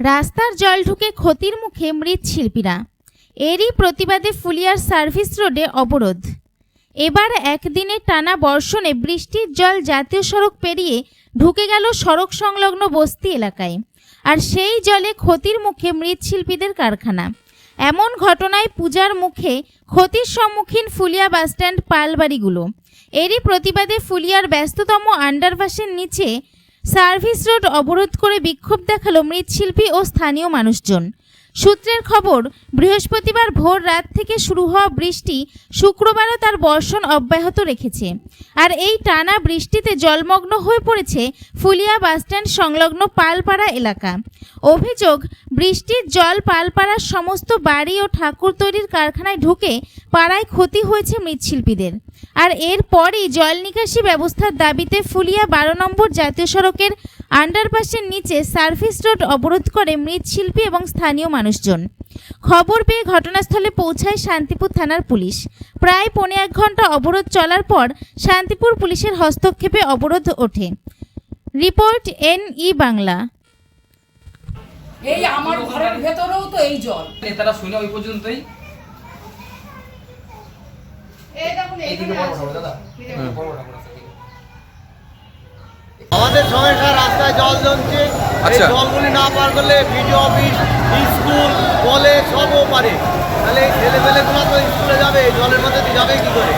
রাস্তার জল ঢুকে ক্ষতির মুখে মৃৎশিল্পীরা। এরই প্রতিবাদে ফুলিয়ার সার্ভিস রোডে অবরোধ। এবার একদিনে টানা বর্ষণে বৃষ্টির জল জাতীয় সড়ক পেরিয়ে ঢুকে গেল সড়ক সংলগ্ন বস্তি এলাকায়। আর সেই জলে ক্ষতির মুখে মৃৎশিল্পীদের কারখানা। এমন ঘটনায় পূজার মুখে ক্ষতির সম্মুখীন ফুলিয়া বাসস্ট্যান্ড পালবাড়িগুলো। এরই প্রতিবাদে ফুলিয়ার ব্যস্ততম আন্ডারপাসের নিচে সার্ভিস রোড অবরোধ করে বিক্ষোভ দেখাল মৃৎশিল্পী ও স্থানীয় মানুষজন। সূত্রের খবর, বৃহস্পতিবার ভোর রাত থেকে শুরু হওয়া বৃষ্টি শুক্রবারও তার বর্ষণ অব্যাহত রেখেছে। আর এই টানা বৃষ্টিতে জলমগ্ন হয়ে পড়েছে ফুলিয়া বাসস্ট্যান্ড সংলগ্ন পালপাড়া এলাকা। অভিযোগ, বৃষ্টির জল পালপাড়ার সমস্ত বাড়ি ও ঠাকুর তৈরির কারখানায় ঢুকে পাড়ায় ক্ষতি হয়েছে মৃৎশিল্পীদের। আর এরপরই জল নিকাশি ব্যবস্থার দাবিতে ফুলিয়া বারো নম্বর জাতীয় সড়কের আন্ডারপাসের নিচে সার্ভিস রোড অবরোধ করে মৃৎশিল্পী এবং স্থানীয় মানুষজন। খবর পেয়ে ঘটনাস্থলে পৌঁছায় শান্তিপুর থানার পুলিশ। প্রায় পৌনে এক ঘণ্টা অবরোধ চলার পর শান্তিপুর পুলিশের হস্তক্ষেপে অবরোধ ওঠে। Report N E Bangla. এই আমার ঘরের ভেতরেও তো এই জল। নেতারা শুনে ওই পর্যন্তই। এদিকে। আমাদের সমস্যা রাস্তায় জল জমছে। এই আচ্ছা। জলগুলি না পার করলে বিডিও অফিস স্কুল কলেজ সবও পারে। তাহলে এই ছেলেপেলেগুলো তো স্কুলে যাবে এই জলের মধ্যে দিয়ে যাবে কি করে?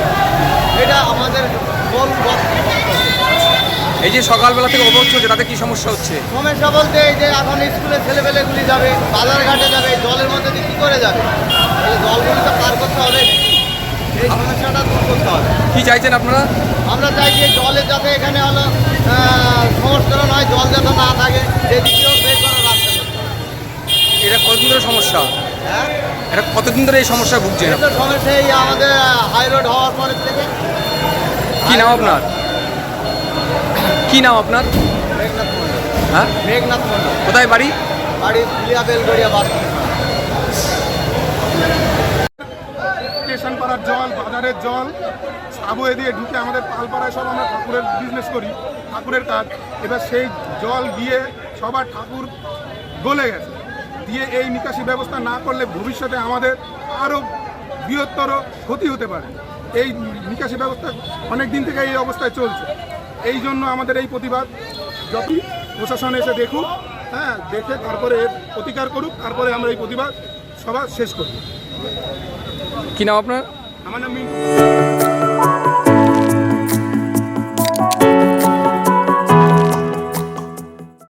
এটা আমাদের মূল। এই যে সকালবেলা থেকে অবরোধ চলছে তাতে কি সমস্যা হচ্ছে? সমস্যা বলতে এই যে এখন স্কুলে ছেলেপেলেগুলি যাবে বাজার ঘাটে যাবে জলের মধ্যে দিয়ে কী করে যাবে? জলগুলি তো কি চাইছেন আপনারা? আমরা চাই যে জলের যাতে এখানে হলো সংস্করণ হয় জল যাতে না থাকে এদিকেও বের করার রাস্তা করতে হবে। এটা কতদিন ধরে সমস্যা? হ্যাঁ? এটা কতদিন ধরে এই সমস্যা ভুগছে? সমস্যা এই আমাদের হাই রোড হওয়ার পরের থেকে। কি নাম আপনার? কি নাম আপনার? মেঘনাথ মন্ডল হ্যাঁ? মেঘনাথ মন্ডল কোথায় বাড়ি? বাড়ি বেলগড়িয়া বাস পাড়ার জল, বাজারের জল, সাবুয়ে দিয়ে ঢুকে আমাদের পালপাড়ায় সব আমরা ঠাকুরের বিজনেস করি, ঠাকুরের কাজ। এবার সেই জল গিয়ে সবার ঠাকুর গলে গেছে। দিয়ে এই নিকাশি ব্যবস্থা না করলে ভবিষ্যতে আমাদের আরও বৃহত্তর ক্ষতি হতে পারে। এই নিকাশি ব্যবস্থা অনেক দিন থেকে এই অবস্থায় চলছে। এই জন্য আমাদের এই প্রতিবাদ। যতই প্রশাসন এসে দেখুক হ্যাঁ দেখে তারপরে প্রতিকার করুক, তারপরে আমরা এই প্রতিবাদ সভা শেষ করি কি নাম আপনার? Amanda Mim.